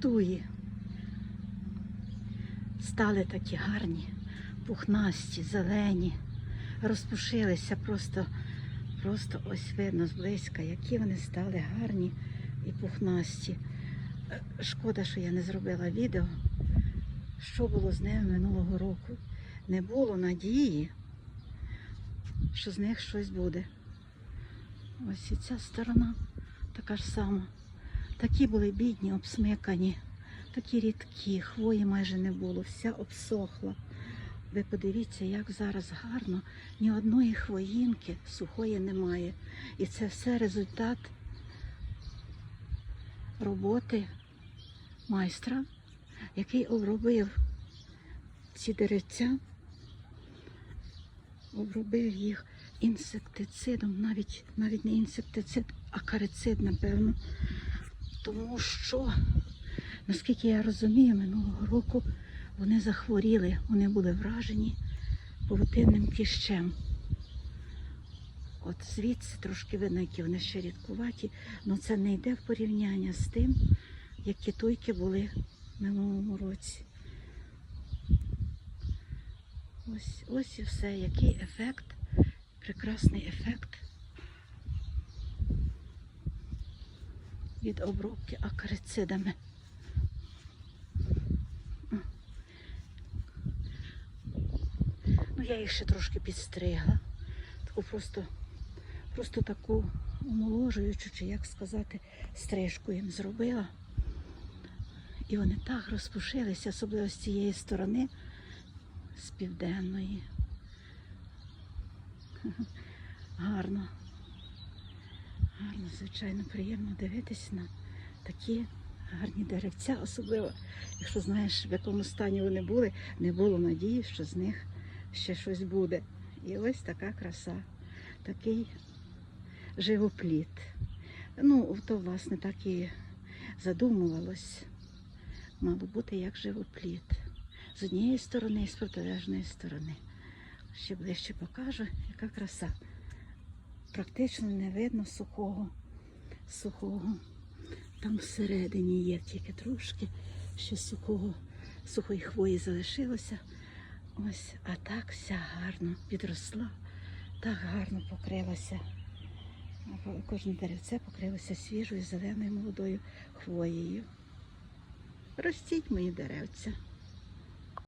туї. Стали такі гарні, пухнасті, зелені, розпушилися просто, просто ось видно зблизька, які вони стали гарні і пухнасті. Шкода, що я не зробила відео, що було з ними минулого року. Не було надії, що з них щось буде. Ось і ця сторона така ж сама. Такі були бідні, обсмикані, такі рідкі, хвої майже не було, вся обсохла. Ви подивіться, як зараз гарно, ні одної хвоїнки сухої немає. І це все результат роботи майстра, який обробив ці деревця, обробив їх інсектицидом, навіть, навіть не інсектицид, а карицид, напевно. Тому що, наскільки я розумію, минулого року вони захворіли, вони були вражені павутинним кліщем. От звідси трошки видно, які вони ще рідкуваті, але це не йде в порівняння з тим, які туйки були в минулому році. Ось, ось і все, який ефект, прекрасний ефект від обробки акарицидами. Ну, я їх ще трошки підстригла. Таку просто, просто таку омоложуючу, чи як сказати, стрижку їм зробила. І вони так розпушилися, особливо з цієї сторони, з південної. Гарно. Гарно, звичайно, приємно дивитися на такі гарні деревця, особливо, якщо знаєш, в якому стані вони були, не було надії, що з них ще щось буде. І ось така краса, такий живопліт. Ну, то, власне, так і задумувалось. Мало бути як живопліт. З однієї сторони і з протилежної сторони. Ще ближче покажу, яка краса. Практично не видно сухого. Сухого. Там всередині є тільки трошки, ще сухого, сухої хвої залишилося. Ось, а так вся гарно підросла, так гарно покрилася. Кожне деревце покрилося свіжою зеленою молодою хвоєю. Ростіть мої деревця.